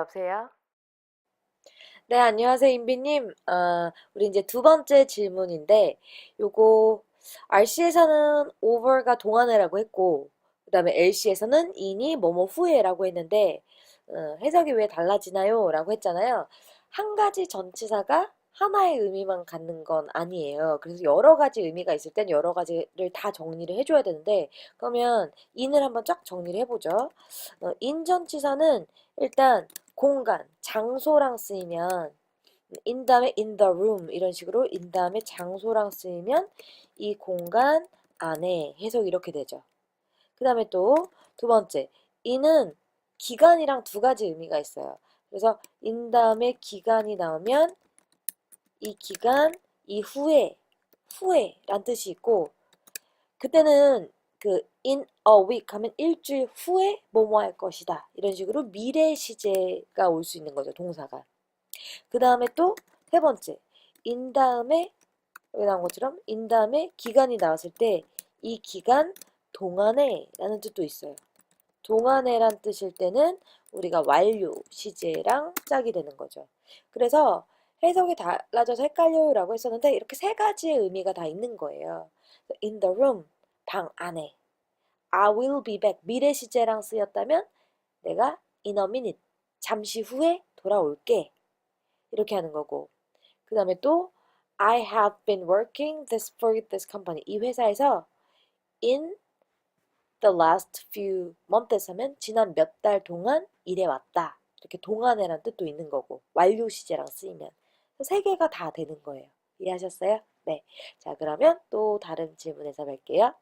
여보세요? 네, 안녕하세요, 임비님. 어, 우리 이제 두 번째 질문인데, 요거, RC에서는 over가 동안회라고 했고, 그 다음에 LC에서는 in이 뭐뭐 후에라고 했는데, 어, 해석이 왜 달라지나요? 라고 했잖아요. 한 가지 전치사가 하나의 의미만 갖는 건 아니에요. 그래서 여러 가지 의미가 있을 땐 여러 가지를 다 정리를 해줘야 되는데, 그러면 in을 한번 쫙 정리를 해보죠. 어, in 전치사는 일단 공간, 장소랑 쓰이면 in 다음에 in the room 이런 식으로 in 다음에 장소랑 쓰이면 이 공간 안에 해석 이렇게 되죠. 그 다음에 또 두 번째, in은 기간이랑 두 가지 의미가 있어요. 그래서 in 다음에 기간이 나오면 이 기간 이후에 후에란 뜻이 있고 그때는 그 in a week 하면 일주일 후에 뭐뭐 할 것이다. 이런 식으로 미래 시제가 올 수 있는 거죠. 동사가. 그 다음에 또 세 번째 in 다음에 여기 나온 것처럼 in 다음에 기간이 나왔을 때 이 기간 동안에 라는 뜻도 있어요. 동안에란 뜻일 때는 우리가 완료 시제랑 짝이 되는 거죠. 그래서 해석이 달라져서 헷갈려요라고 했었는데 이렇게 세 가지의 의미가 다 있는 거예요. in the room 방 안에 I will be back. 미래 시제랑 쓰였다면 내가 in a minute 잠시 후에 돌아올게. 이렇게 하는 거고. 그 다음에 또 I have been working this for this company. 이 회사에서 in the last few months 하면 지난 몇 달 동안 일해왔다. 이렇게 동안에란 뜻도 있는 거고. 완료 시제랑 쓰이면. 세 개가 다 되는 거예요. 이해하셨어요? 네. 자 그러면 또 다른 질문에서 뵐게요.